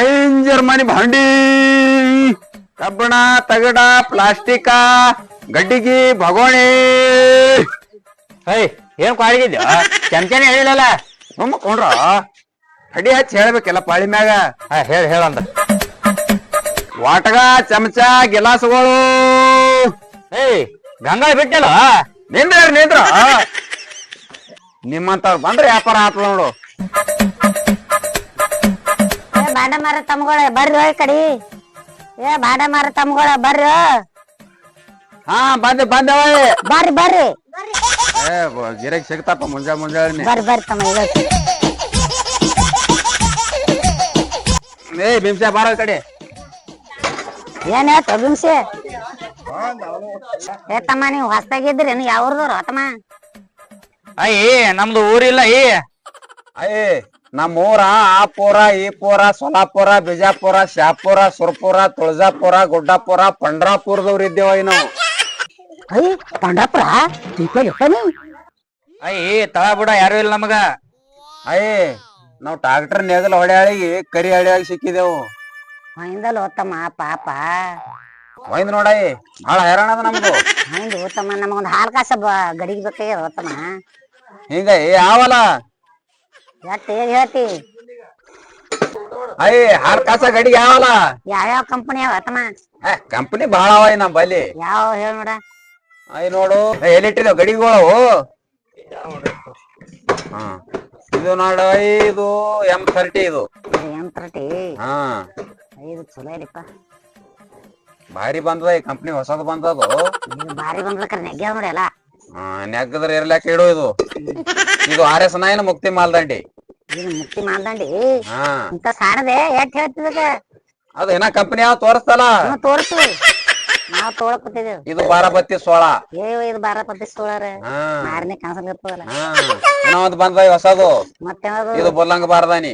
ಐಂಜರ್ ಮನಿ ಭಾಂಡಿ. ಕಬ್ಬಣ ತಗಡ ಪ್ಲಾಸ್ಟಿಕ ಗಡ್ಡಿಗಿ ಭಗೋಣಿ. ಹೈ ಏನ್ ಕ್ವಾಡಿಗಿದ್ಯ ಚಮಚನೆ ಹೇಳಿಲ್ಲಲ್ಲ? ಕೊಂಡ್ರ? ಅಡಿ ಹಚ್ಚಿ ಹೇಳ್ಬೇಕಲ್ಲ ಪಾಳಿ ಮ್ಯಾಗ. ಹಾ ಹೇಳ ಹೇಳಂದ ವಾಟಗ ಚಮಚ ಗಿಲಾಸ್ಗಳು. ಏಯ್ ಗಂಗಾ ಬಿಟ್ಟಲ್ಲ? ನಿಂದ್ರ ನಿಂದ್ರ? ನಿಮ್ಮಂತವ್ರು ಬಂದ್ರೆ ವ್ಯಾಪಾರ ಆತ ನೋಡು. ಬಾಂಡ ಮಾರ ತಮ್ಗಳ ಬರ್ರಿ ಕಡಿ. ಏ ಬಾಂಡ ಮಾರ ತಮ್ಗಳ ಬರ್ರಿ ಹಾ. ಬಂದೆ ಬಂದವ ಬರ್ರಿ ಬರ್ರಿ. ಏ ಗಿರಕ್ ಸಿಗ್ತಪ್ಪ ಮುಂಜಾ ಮುಂಜಾನೆ ಬರ್ರಿ ಬರ್ರಿ ತಮ್ಮ ಈಗ ಏ ಬಿಂಸೆ ಬಾರ ಕಡೆ. ಏನ್ ಹೇಳ್ತ ಬಿಂಸಿ ಏ ತಮ್ಮ ನೀವು ಹೊಸ್ತಾಗಿದ್ರಿ ಯಾವ್ರದವ್ರು ತಮ್ಮ? ಅಯ್ಯ ನಮ್ದು ಊರಿಲ್ಲ ಏ ಅಯ್ಯ ನಮ್ಮ ಊರ ಆ ಪೂರ ಈ ಪೂರ ಸೊಲಾಪುರ ಬಿಜಾಪುರ ಶಾಪುರ ಸುರ್ಪುರ ತುಳಜಾಪುರ ಗುಡ್ಡಾಪುರ ಪಂಡ್ರಾಪುರದವ್ರು ಇದ್ದೇವ ನಾವು. ಅಯ್ಯ ಪಂಡಾಪುರ ನೀವು ಅಯ್ಯ ತಳ ಬಿಡ ಯಾರು ಇಲ್ಲ ನಮಗ. ಅಯ್ಯ ನಾವು ಟ್ರಾಕ್ಟರ್ ನೇಗಲ್ ಹೊಡ್ಯಾಳಿಗೆ ಕರಿ ಹಳಿಯಾಗಿ ಸಿಕ್ಕಿದೆವು. ಹೊಯ್ದಲ್ ಹೋತಮ್ಮ ಪಾಪ. ಒಯ್ದ್ ನೋಡಯ್ಯ ಬಹಳ ಹೈರಾಣ ಅದ ನಮ್ದು. ಹಿಂದ್ ಹೋತಮ್ಮ ನಮಗೊಂದು ಹಾಲ್ ಕಾಸ ಬ ಗಡಿಗೆ ಬೇಕಾಗ್ಯದ ಹೋತಮ್ಮ. ಹಿಂಗ ಏ ಯಾವಲ್ಲ ಹೇಳ್ತಿ ಅಯ್ಯ ಕಾಸ ಗಡಿ ಯಾವಲ್ಲ? ಯಾವ್ಯಾವ ಕಂಪನಿ ಯಾವ ತಮ್ಮ? ಕಂಪನಿ ಬಹಳ ಅವ ನಮ್ ಬಲ್ಲಿ ಯಾವ ಹೇಳ ನೋಡ. ಅಯ್ಯ ನೋಡು. ಎಲ್ಲಿಟ್ಟಿದ್ದೇವ್ ಗಡಿಗಳು ಹಾ. ಇದು ನೋಡ ಇದು ಎಂ ತರ್ಟಿ ಇದು. ಯಂತ್ರಟಿ ಹಾ. ಇದು ಚಲೋ ಇಲ್ಲಪ್ಪ ಭಾರಿ ಬಂದದ ಈ ಕಂಪ್ನಿ ಹೊಸದು ಬಂದದು. ಇದು ಬಾರಿ ಬಂದ್ಲಕ್ರ ನೆಗ್ಯಾವ ನೋಡಿ ಎಲ್ಲ. ಹಾ ನೆಗದ್ರ ಇರ್ಲಾಕ ಇಡು ಇದು. ಇದು ಆರ್ ಎಸ್ ನೈನ್ ಮುಕ್ತಿ ಮಾಲ್ದಂಡಿ. ಹಾ. ಇಂತ ಸಾಣದೆ ಹೇಳ್ತಿದ್ದಕ್ಕ ಕಂಪನಿ ಯಾವ ತೋರಿಸ್ತಲ್ಲ ತೋರಿಸ್ತೀವಿ. ನಾವ್ ತೊಗೊಳಕ್ ಇದು ಬಾರಾಬತ್ತಿ ಸೋಳ. ಏ ಇದು ಸೋಳಾರ. ಮಾರನೇ ಕಾಣಿಸ್ಲಿರ್ತದಲ್ಲ ಹಾ. ಏನೋ ಒಂದ್ ಬಂದ ಹೊಸದು. ಮತ್ತೆ ಇದು ಬೊಲ್ಲಂಗ ಬಾರದಾನಿ.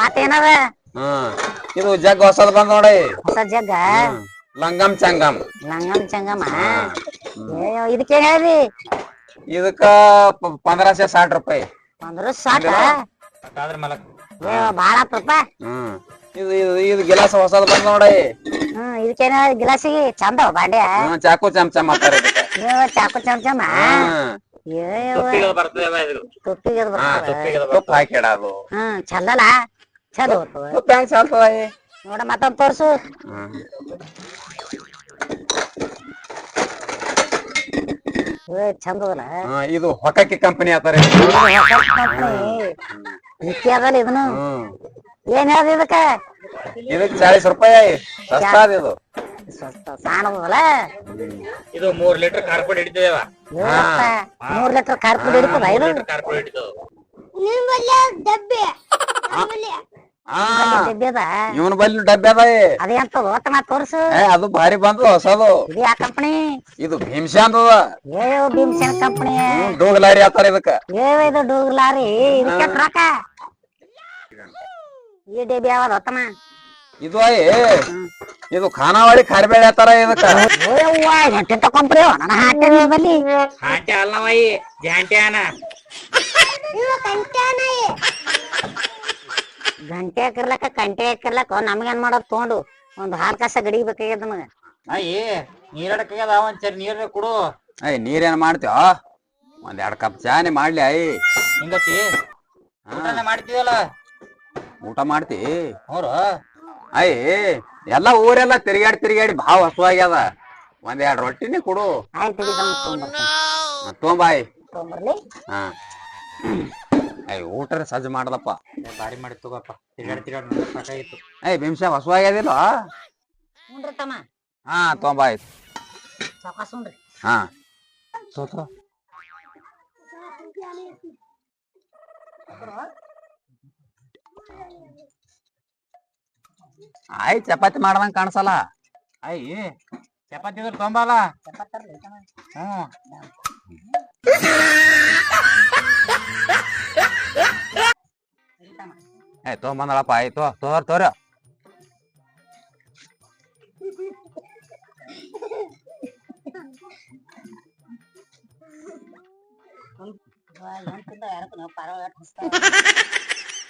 ಮತ್ತೇನದ? ಇದು ಜಗ್ ಹೊಸದ್ ಬಂದ್ ನೋಡಿ. ಹೊಸ ಜಗ್ಗ? ಲಂಗಂ ಚಂಗಂ ಲಂಗಂ ಚಂಗಮ್ಮ? ಇದಕ್ಕೆ ಹೇಳ್ರಿ ಇದಕ್ಕ ಪ- ಪಂದ್ರಸೆ ಸಾठ ರೂಪಾಯಿ. ಸಾಕ ಅದ್ರ ಬಾಳ ಆತಪ್ಪ ಹ್ಮ್. ಇದು ಇದು ಇದು ಗಿಲಾಸ್ ಹೊಸದ್ ಬಂದ್ ನೋಡಿ ಹ್ಮ್ ಇದಕ್ಕೇನ ಗಿಲಾಸಿಗೆ ಚಂದ ಬಾಂಡೆ ಹ್ಮ್ ಚಾಕು ಚಮಚ ಮಾಡ್ತಾರೆ ಇದಕ್ಕ. ಏ ಚಾಕು ಚಮಚಮ ಹ್ಮ್. ತುಪ್ಪಿಗೆ ಬರ್ತದೆ ಇದು ತುಪ್ಪಿಗೆ ಅದ್ ಹಾ, ಬರ್ತದ ತುಪ್ಪ ಹ್ಮ್ ಚಂದಲ್ಲ? ಚಂದ ತುಪ್ಪ ಹೆಂಗ್ ಸಾಲ್ತದ? ನೋಡ ಮತ್ತೊಂದ್ ತೋರ್ಸು. ಹ್ಮ್. ಏ ಚಂದ ಅದಲ್ಲ ಹಾ, ಇದು ಹೊಟಕಿ ಕಂಪನಿ ಆತಾರೆ ಅದಲ್ಲ ಇದನ್ನು? ಹ್ಮ್. ಏನ್ ಹೇಳ್ದ ಇದಕ್ಕ? ಇದಕ್ ಚಾಳಿಸ್ ರೂಪಾಯಿ. ಸಸ್ತಾ ಅದ ಇದು. ಸ್ವಸ್ಥ ಸಾಣದಲ್ಲ ಇದು ಮೂರ್ ಲೀಟರ್ ಕಾರ್ಪೊರೇಟ್ ಹಿಡಿದೇವ ಮೂರ್ ಲೀಟರ್ ಖಾರ ಪುಡಿ ಹಿಡಿತದ ಇದು? ಹಾ. ಡಬ್ಬಿ ಇವನ್ ಬಲ್ಲಿ ಡಬ್ಬೆ ಅದ ಈ. ಅದೇ ಅಂತ ಹೋತನ ತೋರ್ಸು. ಅದು ಭಾರಿ ಬಂದ ಹೊಸದು. ಇದು ಆ ಕಂಪನಿ? ಇದು ಭೀಮ್ಸೆ ಅದ ಏ ಭೀಮಸೇನ ಕಂಪನಿ. ಹ್ಮ್ ಡೋಗಲಾರಿ ಆತಾರ ಇದಕ್ಕ. ಏ ಇದು ಡೂಗ್ಲಾರಿ. ಇದಕ್ಕೆ ರೊಕ್ಕ? ಈ ಡಬ್ಬಿ ಯಾವದ ಹೋತನ ಇದು ಇದು ಖಾನಾವಳಿ ಖಾರ್ಬೇಳೆ ಆತಾರ ಇದಕ್ಕ. ಗಂಟೆ ತಕೊಂಬ್ರಿ ನನ್ನ ಹಾಟೆ ಬಲ್ಲಿ. ಹಾಂಟೆ ಅಲ್ಲ ನಾವಯಿ ಜಾಂಟೆ ಅನ ಗಂಟೆ ಹಾಕಿರ್ಲಕ ಕಂಟೆ ಹಾಕಿರ್ಲಕ್ಕ ನಮ್ಗೇನ್ ಮಾಡೋದ್ ತಗೊಂಡು ಒಂದ್ ಹಾಲ್ ಕಾಸ ಗಡಿಗೆ ಬೇಕಾಗ್ಯದ ನಮಗ. ಅಯ್ಯ ನೀರಡಕ್ಕಾಗ್ಯದ ಒಂದ್ ಸರಿ ನೀರ್ ಕೊಡು. ಅಯ್ಯ ನೀರೇನ್ ಮಾಡ್ತೀವ ಒಂದ್ ಎರಡ್ ಕಪ್ ಚಾನೆ ಮಾಡ್ಲಿ ಅಯ್ಯ. ಹಿಂಗತಿ? ಊಟನ ಮಾಡ್ತೀವಲ್ಲ ಊಟ ಮಾಡ್ತಿ. ಅವ್ರು ಅಯ್ಯ ಎಲ್ಲ ಊರೆಲ್ಲ ತಿರ್ಗಾಡಿ ತಿರ್ಗಾಡಿ ಭಾವ ಹಸುವಾಗ್ಯದ. ಒಂದ್ ಎರಡ್ ರೊಟ್ಟಿನೇ ಕೊಡು. ಆಯ್ತು ತಗೊಂಬರ್ಲಿ ಹಾ. ಐ ಊಟರ ಸಜ್ಜ ಮಾಡ್ದಪ್ಪ. ಬಾರಿ ಮಾಡಿ ತಗೋಪ್ಪ. ತಿರ್ಗಾಡಿ ತಿರ್ಗಾಡಿ ಸಾಕಾಗಿತ್ತು ಐ ಬಿಂಶ ಹಸುವಾಗ್ಯದಿಲ್ಲ? ಹುನ್ರಿ ತಮ್ಮ. ಹಾ ತೊಂಬಾಯ್ ಸಾವಕಾಶ ಹುನ್ರಿ ಹಾ. ಸೋತು. ಆಯ್ ಚಪಾತಿ ಮಾಡ್ದಂಗ್ ಕಾಣಿಸಲ್ಲ. ಅಯ್ಯ ಚಪಾತಿ ಇದ್ರ ತೊಂಬಲ್ಲ ಹ್ಮ್. ಏ ತೊಗೊಂಬಂದಳಪ್ಪ ಆಯ್ತು ತೋರ್ ತೋರ.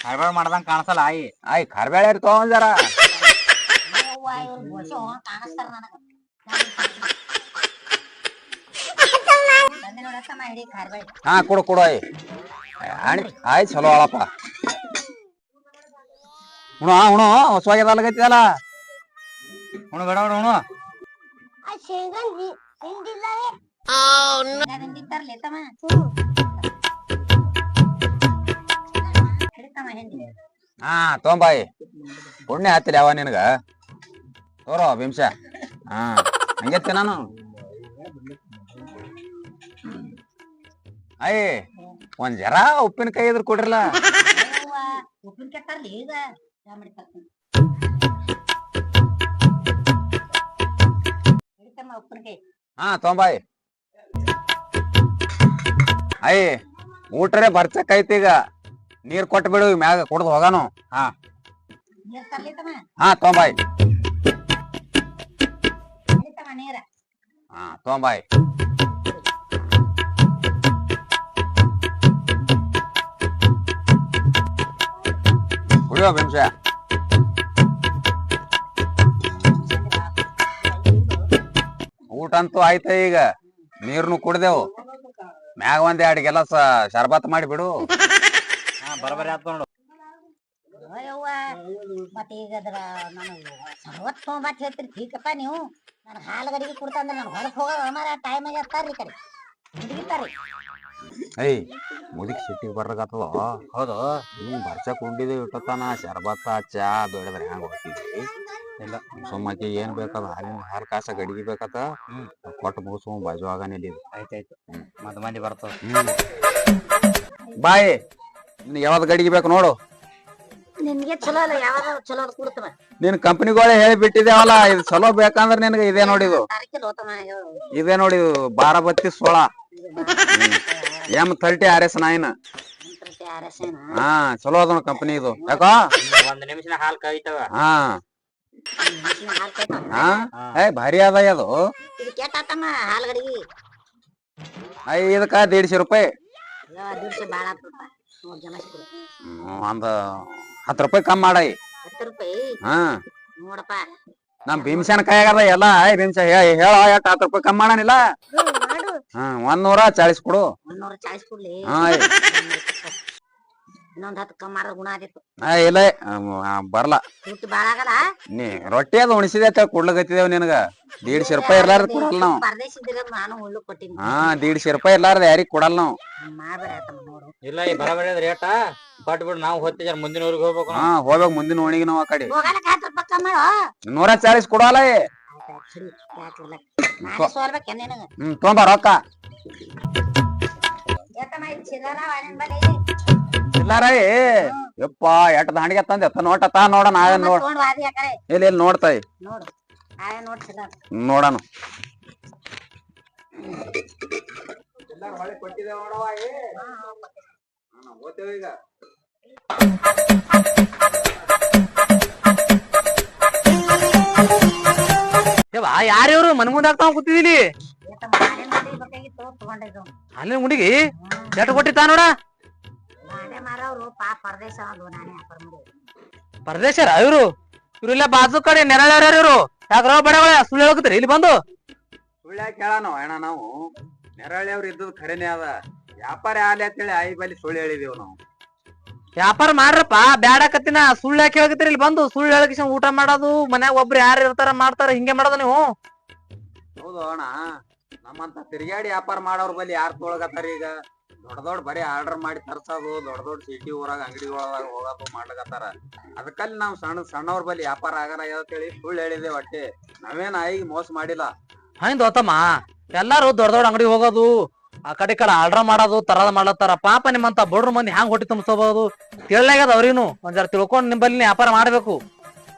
ಕರ್ಬೇಳ ಮಾಡ್ದಂಗ ಕಾಣಿಸಲ್ಲ ಆಯಿ. ಆಯ್ ಕಾರ್ಬೇಳೆ ತಗೊಂಡ್ ಜರ ಹಾ ಕೊಡು ಕೊಡು ಆಯ್. ಆಣ್- ಆಯ್ ಚಲೋ ಅಳಪ್ಪ ಹುಣ ಹುಣ ಉಣು ಬೇಡ ಹುಣು. ಹಿಡಿತಮ್ಮ ಹಿಂದಿ ಹಾ. ತೊಂಬಾಯಿ ಪುಣ್ಯ ಹತ್ತಿಲ್ಲ ಯಾವ ನಿನಗ. ತೋರೋ ಬಿಂಶ ಹಾ ಹಂಗೆ ನಾನು. ಅಯ್ಯ ಒಂದ್ ಜರ ಉಪ್ಪಿನಕಾಯಿ ಇದ್ರ ಕೊಡ್ರಲ್ಲ. ಅವ್ವ, ಉಪ್ಪಿನ ಕೆತ್ತಾರ್ಲಿ ಈಗ ಉಪ್ಪಿನಕಾಯಿ ಹಾ ತೊಂಬಾಯಿ. ಅಯ್ಯ ಊಟ್ರೆ ಬರ್ಚಕ್ಕೈತಿ ಈಗ. ನೀರ್ ಕೊಟ್ಟು ಬಿಡು ಮ್ಯಾಗ ಕುಡ್ದು ಹೋಗಾನು. ಹಾ. ತರ್ಲಿ ಹಾ ತೊಂಬಾಯಿ. ಹಾ ತೊಂಬಾಯಿ. ಕುಡಿಯೋ ಬಿಂಶ ಊಟ ಅಂತೂ ಆಯ್ತ ಈಗ. ನೀರ್ನು ಕುಡ್ದೆವು. ಮ್ಯಾಗ ಒಂದ್ ಎರಡ್ ಗೆಲಸ ಶರ್ಬತ್ ಮಾಡಿ ಬಿಡು. ಹಾ ಬರಬರಿ ನೋಡು. ಅಯ್ಯವ್ವ ಮತ್ತೆ ಈಗ ಅದ್ರ ನಾನು ಸರ್ವತ್ ತೊಗೊಂಬತ್ ಹೇಳ್ತೀರಿ ठीकಪ್ಪ ನೀವು. ನಾನು ಹಾಲು ಗಡಿಗೆ ಕೊಡ್ತಾ ಅಂದ್ರೆ ನಾನು ಹೊರಗೆ ಹೋಗೋದು ಅಮಾರ ಟೈಮ್ ಆಗ್ಯಾರ ಈ ಕಡೆ. ಹಿಡಿತಾರಿ ಏಯ್ ಮುದಿಕ್ ಸಿಟ್ಟಿಗೆ ಬರ್ರಕತ್ತದ ಹೌದು. ನೀನು ಬರ್ಚಕ್ ಉಂಡಿದೆ ಇಟ್ಟತನ ಶರ್ಬತ್ತ ಚಾ ಬೇಡದ್ರೆ ಹೆಂಗ್ ಹೋಗ್ತಿದ್ವಿ ಇಲ್ಲ. ಸುಮ್ಮಕ್ಕೆ ಏನ್ ಬೇಕದ? ಹಾಲಿನ ಹಾಲು ಕಾಸ ಗಡಿಗೆ ಬೇಕತ್ತ ಹ್ಮ್. ಕೊಟ್ಟು ಮುಗಿಸ್ಕೊಂಡ್ ಬಾಜು ಆಗ ಇಲ್ಲಿ ಆಯ್ತಾಯ್ತು. ಮದ್ ಮಂದಿ ಬರ್ತದ ಬಾಯ್ ನಿನ್ ಯಾವ್ದು ಗಡಿಗೆ ಬೇಕು ನೋಡು. ನಿನ್ಗೆ ಚಲೋ ಅಲ್ಲ ಯಾವಾಗ ಚಲೋ ಅದು ನಿನ್ ಕಂಪನಿಗಳೇ ಹೇಳಿ ಬಿಟ್ಟಿದ್ದೇವಲ್ಲ ಇದು ಚಲೋ ಬೇಕಂದ್ರೆ ನಿನಗೆ ಇದೇ ನೋಡಿದು. ಇದೇ. ನೋಡಿದು ಬಾರಾಬತ್ತಿ ಸೋಳ. M thirty R S nine ಹಾ ಚಲೋ ಅದ ಕಂಪನಿ ಇದು. ಯಾಕೋ? ಒಂದ್ ನಿಮಿಷನ ಹಾಲ್ ಕಾಯ್ತವ ಹಾ. ಹಾ? ಏ ಭಾರಿ ಅದ. ಅದು ಐ ಇದಕ್ಕ ದೇಡ್ಶಿ ರೂಪಾಯಿ. ಒಂದ. ಹತ್ತು ರೂಪಾಯಿ ಕಮ್ಮಿ ಮಾಡೈ ಹಾ. ನೋಡಪ್ಪ. ನಮ್ ಭೀಮಸೇನ ಕೈಯಾಗದ ಎಲ್ಲ. ಭೀಮಸ ಹೇಳ ಎಷ್ಟ್ ಹತ್ತು ರೂಪಾಯಿ ಕಮ್ಮಿ ಮಾಡಾನಿಲ್ಲ. ಮಾಡು ಹಾ ಒಂದ್ ನೂರ ಚಾಳಿಸ್ ಕೊಡು. ಮುನ್ನೂರ ಚಾಳಿಸ್ ಕೊಡ್ಲಿ. ಹಾ ಏ. ಇನ್ನೊಂದ್ ಹತ್ತು ಕಮ್ಮಾರ ಗುಣ ಆದಿತ್ತು. ಆ, ಇಲ್ಲ ಆ, ಬರ್ಲ. ತುಟ್ಟಿ ಬಾಳ ಆಗಲ್ಲ? ನೀ ರೊಟ್ಟಿ ಅದು ಉಣಿಸಿದೆ ಅಂತ ಕೊಡ್ಲಕತ್ತಿದೇವ್ ನಿನಗ. ದೀಡ್ಶೆ ರೂಪಾಯಿ ಇರ್ಲಾರ್ದ ಕೊಡಲ್ಲ ನಾವು. ಪರದೇಶ ನಾನು ಕೊಟ್ಟಿನಿ. ಹಾ ದೀಡ್ಶೆ ರೂಪಾಯಿ ಇರ್ಲಾರ್ದ ಯಾರಿಗ್ ಕೊಡಲ್ಲ ನಾವು. ಮಾಡ್ಬೇಡ ಆತಮ್ಮ ನೋಡು. ಇಲ್ಲ ಈ ಬರಬರಿ ರೇಟ ಕೊಟ್ ಬಿಡು ನಾವು ಹೋಗ್ತೀವಿ ಮುಂದಿನವರಿಗೆ ಮುಂದಿನ ಊರಿಗೆ ಹೋಗ್ಬೇಕು ಹಾ ಹೋಗ್ಬೇಕು ಮುಂದಿನ ಓಣಿಗೆ ನಾವು ಆ ಕಡೆ. ಮಾಡು ನೂರ ಚಾಳಿಸ್ ಕೊಡಲ್ಲ ಏ. ಸರಿ. ನಾನೇ ಸೋಲ್ಬೇಕೆ ನಿನಗ? ಹ್ಮ್ ತೊಂಬ ರೊಕ್ಕ. ಯಾಕಮ್ಮ ಇದು ಚಿಲ್ಲರ ವಾಣಿನ ಬಲಿ ಇಲ್ಲಾರ ಯಪ್ಪ ಎಟ್ ದಾಂಡಿಗೆ ತಂದೆ. ಎತ್ತ ನೋಟ ತಾ ನೋಡ ನಾವೇ ನೋಡ್. ತಗೊಂಡ್ ವಾದಿ ಇಲ್ಲಿ ಇಲ್ಲಿ ನೋಡ್ತಾಯಿ ನೋಡು ನೋಡ್ ಚಿಲ್ಲರ ನೋಡಣ. ಇವ್ರು ಮನ್ ಮುಂದೆ ಆಗ್ತಾವ ಕೂತಿದೀನಿ ಯಾಕಮ್ಮ ಮನ್ ಬಲಿ ಹಾಕ್ತಾವ್ ಕೂತಿದೀನಿ? ಅಲ್ಲಿ ಗುಂಡಿಗೆ ಎಟ್ ಕೊಟ್ಟಿತ್ತ ನೋಡ ಪರದೇಶರ ಇವ್ರು ಇವ್ರು ಇಲ್ಲ ಬಾಜು ಕಡೆ ನೆರಳ್ಯಾರ ಇವ್ರು? ಬೇಡ ಬಡಗಳ ಸುಳ್ಳು ಹೇಳಕತ್ತೀರಿ? ಇಲ್ಲಿ ಬಂದು. ಸುಳ್ಳ ಕೇಳಾನು ಅಣ್ಣ ನಾವು? ನೆರಳಿಯವ್ರು ಇದ್ದದ್ ಖರೇನೆ ಅದ. ವ್ಯಾಪಾರ ಆಲಿ ಅಂತೇಳಿ ಐ ಬಲಿ ಸುಳ್ಳು ಹೇಳಿದೇವ್ ನಾವು. ವ್ಯಾಪಾರ ಮಾಡ್ರಪ್ಪ ಬ್ಯಾಡಕತ್ತಿನ ಸುಳ್ಳು ಯಾಕೆ ಹೇಳಕತ್ತೀರಿ? ಇಲ್ಲಿ ಬಂದು ಸುಳ್ಳು ಹೇಳಕ್ಕೆ ಊಟ ಮಾಡೋದು ಮನ್ಯಾಗ ಒಬ್ರು ಯಾರು ಇರ್ತಾರ ಮಾಡ್ತಾರ ಹಿಂಗೆ ಮಾಡೋದು ನೀವು? ಹೌದು ಅಣ್ಣ ನಮ್ಮಂತ ತಿರುಗಾಡಿ ವ್ಯಾಪಾರ ಮಾಡೋರ್ ಬಲ್ಲಿ ಯಾರು ತೊಳಗತ್ತಾರ ಈಗ? ದೊಡ್ಡ ದೊಡ್ಡ ಬರೀ ಆರ್ಡರ್ ಮಾಡಿ ತರ್ಸೋದು ದೊಡ್ಡ ದೊಡ್ಡ ಸಿಟಿ ಊರಾಗ ಅಂಗಡಿಗಳಾಗ ಹೋಗೋದು ಮಾಡ್ಲಕತ್ತಾರ. ಅದಕ್ಕಲ್ಲಿ ನಾವು ಸಣ್ಣ ಸಣ್ಣವ್ರ ಬಲ್ಲಿ ವ್ಯಾಪಾರ ಆಗಲ್ಲ ಅಂತೇಳಿ ಸುಳ್ಳು ಹೇಳಿದೆ ಒಟ್ಟೆ. ನಾವೇನ ಈಗ ಮೋಸ ಮಾಡಿಲ್ಲ. ಹಂಗ್ ದೋತಮ್ಮ ಎಲ್ಲಾರು ದೊಡ್ಡ ದೊಡ್ಡ ಅಂಗಡಿ ಹೋಗೋದು ಆ ಕಡೆ ಕಡೆ ಆರ್ಡರ್ ಮಾಡೋದು ತರದ ಮಾಡ್ಲತ್ತಾರ. ಪಾಪ ನಿಮ್ಮಂತ ಬಡ್ರ ಮಂದಿ ಹ್ಯಾಂಗ್ ಹೊಟ್ಟಿ ತುಂಬಿಸಬಹುದು? ತಿಳ್ಲಾಗ್ಯದ ಅವ್ರಿನೂ. ಒಂದ್ ತಿಳ್ಕೊಂಡು ತಿಳ್ಕೊಂಡ್ ನಿಂಬಲ್ಲಿ ವ್ಯಾಪಾರ ಮಾಡ್ಬೇಕು.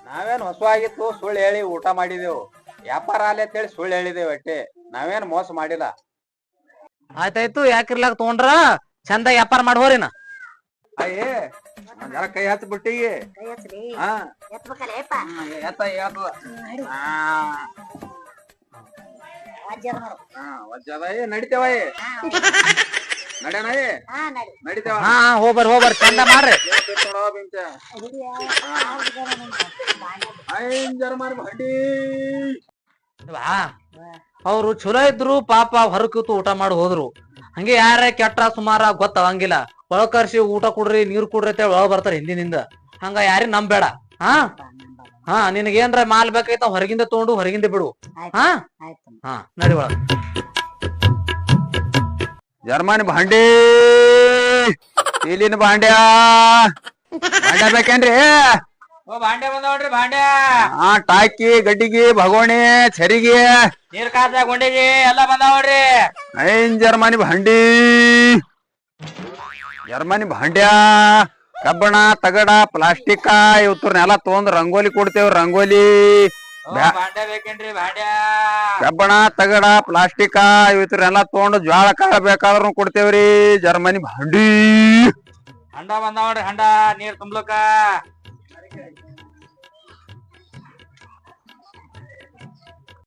ನಾವೇನ್ ಹೊಸ ಆಗಿತ್ತು ಸುಳ್ಳು ಹೇಳಿ ಊಟ ಮಾಡಿದೆವು. ವ್ಯಾಪಾರ ಅಲ್ಲಿ ಅಂತೇಳಿ ಸುಳ್ಳು ಹೇಳಿದೆವು ಅಟ್ಟೆ ನಾವೇನ್ ಮೋಸ ಮಾಡಿಲ್ಲ. ಆಯ್ತಾಯ್ತು ಯಾಕಿರ್ಲಾಗ ತಗೊಂಡ್ರ? ಚಂದ ವ್ಯಾಪಾರ ಅಯ್ಯೇ ಜರ ಕೈ ಹಚ್ಚ ಬಿಟ್ಟಿ ಹಾ. ಎತ್ತ ನಡಿತೇವ ಹಾ, ಹೋಗ್ಬರ್ ಹೋಗ್ಬರ್ ಚಂದ ಮಾಡ್ರಿ. ಅವ್ರು ಚಲೋ ಇದ್ರು ಪಾಪ ಕೂತು ಊಟ ಮಾಡಿ ಹೋದ್ರು. ಹಂಗೆ ಯಾರ ಕೆಟ್ಟ ಸುಮಾರ ಗೊತ್ತಾಗಂಗಿಲ್ಲ. ಒಳಕರ್ಸಿ ಕರ್ಸಿ ಊಟ ಕೊಡ್ರಿ ನೀರ್ ಕೊಡ್ರಿ ಅಂತ ಒಳಗ್ ಬರ್ತಾರ ಹಿಂದಿನಿಂದ. ಹಂಗ ಯಾರಿ ನಂಬೇಡ ಹಾ. ಹಾ ನಿನಗೇನ್ರ ಮಾಲ್ ಬೇಕಾಯ್ತ ಹೊರಗಿಂದ ತಗೊಂಡು ಹೊರಗಿಂದ ಬಿಡು. ಹಾ? ಆಯ್ತು. ಹಾ ನಡಿ ಬಾ ಜರ್ಮನ್ ಭಾಂಡಿ. ಇಲ್ಲಿನ ಭಾಂಡ್ಯ. ಭಾಂಡ್ಯ ಬೇಕೇನ್ರಿ? ಓ ಬಾಂಡೆ ನೋಡ್ರಿ ಬಾಂಡೆ ಹಾ ಟಾಕಿ ಗಡ್ಡಿಗಿ ಭಗೋಣಿ ಚರಿಗೆ ನೀರ್ ಕಾಸ ಎಲ್ಲ ಎಲ್ಲಾ ನೋಡ್ರಿ. ಐನ್ ಜರ್ಮನಿ ಭಾಂಡಿ? ಜರ್ಮನಿ ಭಾಂಡ್ಯ. ಕಬ್ಬಣ ತಗಡ ಪ್ಲಾಸ್ಟಿಕ್ ಇವತ್ತರ್ನೆಲ್ಲ ತಗೊಂಡ್ ರಂಗೋಲಿ ಕೊಡ್ತೇವ್ ರಂಗೋಲಿ. ಕಬ್ಬಣ ತಗಡ ಪ್ಲಾಸ್ಟಿಕ್ ಇವತ್ತರ್ನೆಲ್ಲ ತೊಗೊಂಡು ಜ್ವಾಳ ಕಾಳ ಬೇಕಾದ್ರೂ ಕೊಡ್ತೇವ್ರಿ ಜರ್ಮನಿ ಭಾಂಡಿ ಹಂಡ ಬಂದಾವ್ರಿ ಹಂಡ ನೀರ್ ತುಂಬ್ಲಕ್ಕ.